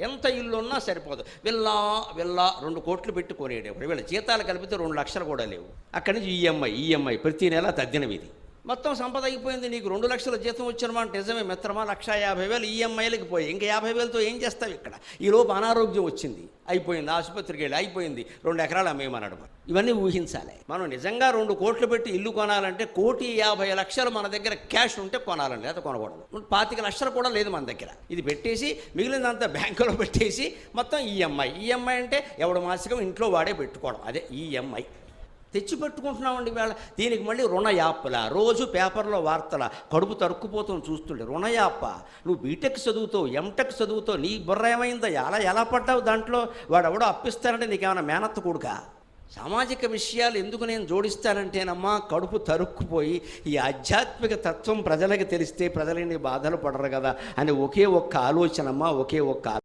ఎంత ఇల్లు ఉన్నా సరిపోదు. విల్లా విల్లా రెండు కోట్లు పెట్టి కొనేటప్పుడు వీళ్ళ జీతాలు కలిపితే రెండు లక్షలు కూడా లేవు. అక్కడి నుంచి ఈఎంఐ ఈఎంఐ ప్రతి నెల తగ్గినవిది మొత్తం సంపద అయిపోయింది నీకు రెండు లక్షల జీతం వచ్చినమాట నిజమే మిత్రమా లక్ష యాభై వేలు ఈఎంఐలకి పోయి ఇంకా యాభై వేలతో ఏం చేస్తావు ఇక్కడ? ఈలోపు అనారోగ్యం వచ్చింది అయిపోయింది ఆసుపత్రికి వెళ్ళి అయిపోయింది రెండు ఎకరాలు అమ్మేయమన్నాడు మనం ఇవన్నీ ఊహించాలి. మనం నిజంగా రెండు కోట్లు పెట్టి ఇల్లు కొనాలంటే కోటి యాభై లక్షలు మన దగ్గర క్యాష్ ఉంటే కొనాలండి లేదా కొనకూడదు. పాతిక లక్షలు కూడా లేదు మన దగ్గర. ఇది పెట్టేసి మిగిలినంతా బ్యాంకులో పెట్టేసి మొత్తం ఈఎంఐ. ఈఎంఐ అంటే ఎవడు మాసికం ఇంట్లో వాడే పెట్టుకోవడం అదే ఈఎంఐ. తెచ్చి పెట్టుకుంటున్నామండి వేళ దీనికి మళ్ళీ రుణయాప్ల. రోజు పేపర్లో వార్తల. కడుపు తరుక్కుపోతాం చూస్తుండే. రుణ నువ్వు బీటెక్ చదువుతావు ఎంటెక్ చదువుతావు నీ బుర్ర ఏమైందో ఎలా ఎలా పడ్డావు దాంట్లో? వాడు ఎవడో అప్పిస్తానంటే నీకేమైనా మేనత్త కొడుకా? సామాజిక విషయాలు ఎందుకు నేను జోడిస్తానంటేనమ్మా కడుపు తరుక్కుపోయి ఈ ఆధ్యాత్మిక తత్వం ప్రజలకు తెలిస్తే ప్రజలని బాధలు పడరు కదా అని ఒకే ఒక్క ఆలోచనమ్మా ఒకే ఒక్క